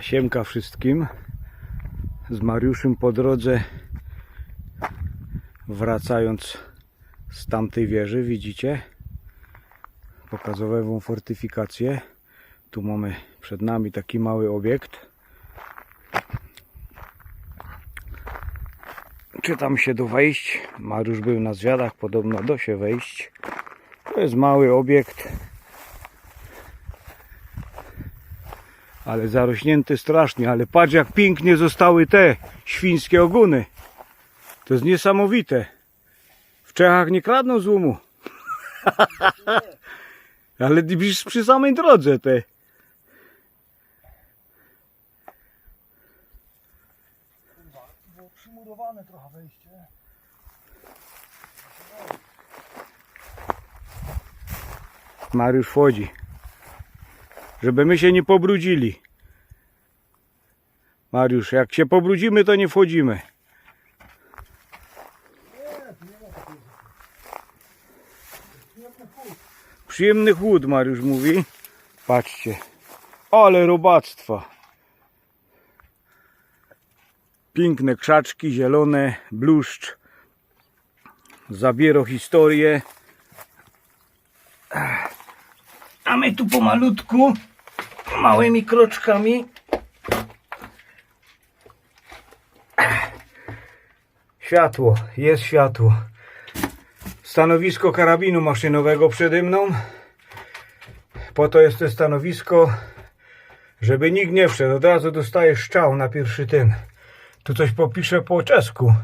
Siemka wszystkim. Z Mariuszem po drodze wracając z tamtej wieży, widzicie? Pokazuję wam fortyfikację. Tu mamy przed nami taki mały obiekt. Czy tam się do wejść? Mariusz był na zwiadach, podobno do się wejść. To jest mały obiekt. Ale zarośnięty strasznie, ale patrz jak pięknie zostały te świńskie oguny. To jest niesamowite. W Czechach nie kradną złomu. ale widzisz przy samej drodze te. Było przymurowane trochę wejście. Mariusz wchodzi. Żeby my się nie pobrudzili. Mariusz, jak się pobrudzimy, to nie wchodzimy. Przyjemny chłód, Mariusz mówi. Patrzcie. Ale robactwa. Piękne krzaczki, zielone, bluszcz. Zabiero historię. A my tu pomalutku, małymi kroczkami. Światło, jest światło. Stanowisko karabinu maszynowego przede mną. Po to jest to stanowisko, żeby nikt nie wszedł. Od razu dostaje szczał na pierwszy ten. Tu coś popiszę po czesku.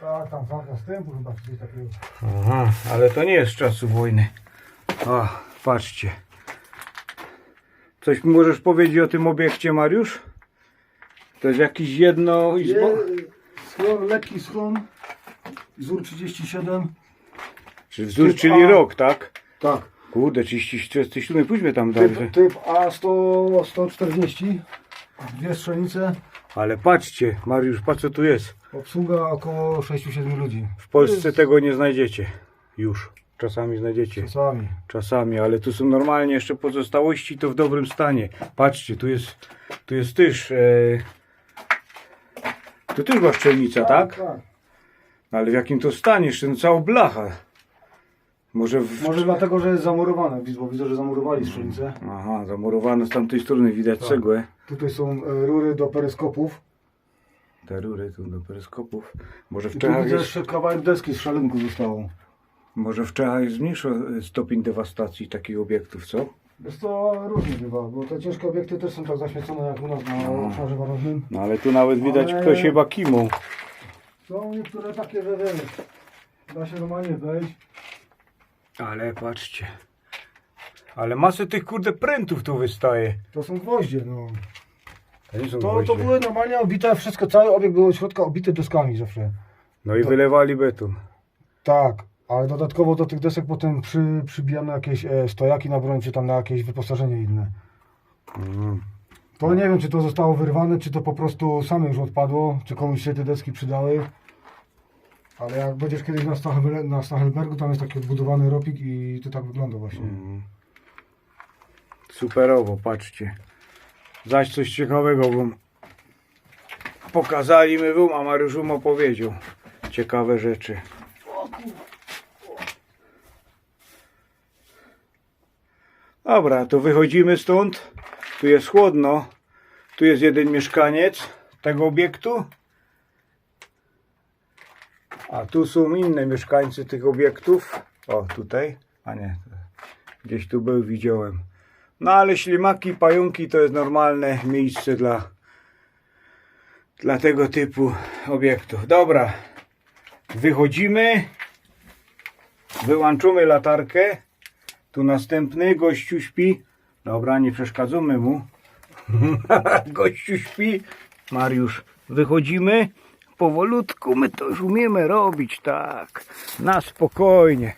Tak, tam walka wstępu chyba coś takiego. Aha, ale to nie jest z czasu wojny. O, patrzcie. Coś możesz powiedzieć o tym obiekcie, Mariusz? To jest jakiś jedno izbo... Schlon, lekki schlon. Zur 37. Czy wzór, typ czyli A. rok, tak? Tak. Kurde, 34, pójdźmy tam dalej. Typ, typ A100, 140. Dwie strzelnice. Ale patrzcie, Mariusz, patrz co tu jest. Obsługa około 6-7 ludzi. W Polsce tego nie znajdziecie. Już. Czasami znajdziecie. Czasami. Czasami, ale tu są normalnie jeszcze pozostałości, to w dobrym stanie. Patrzcie, tu jest, tu jest też. E... Tu też była szczelnica, tak? tak. No, ale w jakim to stanie? Jeszcze no, cała blacha. Może w... Może dlatego, że jest zamurowane, bo widzę, że zamurowali strzelnicę. Aha, zamurowane z tamtej strony, widać Tak. cegłę. Tutaj są e, rury do peryskopów. Te rury tu do peryskopów. Może w Czechach jest, jeszcze kawałek deski z szalunku zostało. Może w Czechach jest mniejszy stopień dewastacji takich obiektów, co? Jest to różnie bywa, bo te ciężkie obiekty też są tak zaświecone jak u nas na No. obszarze warownym. No ale tu nawet widać Ale- ktoś chyba kimą. Są niektóre takie, że wiesz, da się normalnie wejść. Ale patrzcie. Ale masę tych kurde prętów tu wystaje. To są gwoździe, no. To nie są To, gwoździe. to były normalnie obite, wszystko, cały obiekt był od środka obity deskami zawsze. No i to- wylewali beton. Tak, ale dodatkowo do tych desek potem przy, przybijano jakieś e, stojaki na broń, czy tam na jakieś wyposażenie inne. Mm. To nie wiem, czy to zostało wyrwane, czy to po prostu same już odpadło, czy komuś się te deski przydały. Ale jak będziesz kiedyś na, Stachelbe- na Stachelbergu, tam jest taki odbudowany ropik i to tak wygląda właśnie. Mm. Superowo, patrzcie. Zaś coś ciekawego wam pokazali my wam, a Mariusz wam opowiedział. Ciekawe rzeczy. Dobra, to wychodzimy stąd. Tu jest chłodno. Tu jest jeden mieszkaniec tego obiektu. A tu są inne mieszkańcy tych obiektów. O, tutaj. A nie, gdzieś tu był, widziałem. No ale ślimaki, pająki to jest normalne miejsce dla, dla tego typu obiektów. Dobra, wychodzimy. Wyłączymy latarkę. Tu następny, gościu śpi. Dobra, nie przeszkadzamy mu. gościu śpi. Mariusz, wychodzimy. Powolutku, my to już umiemy robić, tak. Na spokojnie.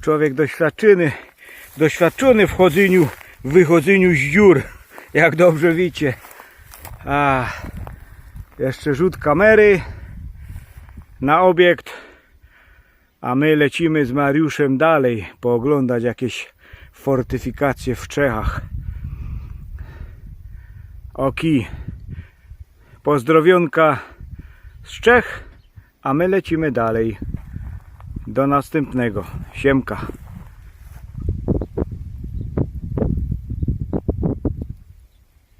Człowiek doświadczony, doświadczony w chodzeniu, w wychodzeniu z dziur. Jak dobrze wiecie. A, jeszcze rzut kamery na obiekt. A my lecimy z Mariuszem dalej, pooglądać jakieś fortyfikacje w Czechach. Oki. Pozdrowionka z Czech, a my lecimy dalej do następnego. Siemka.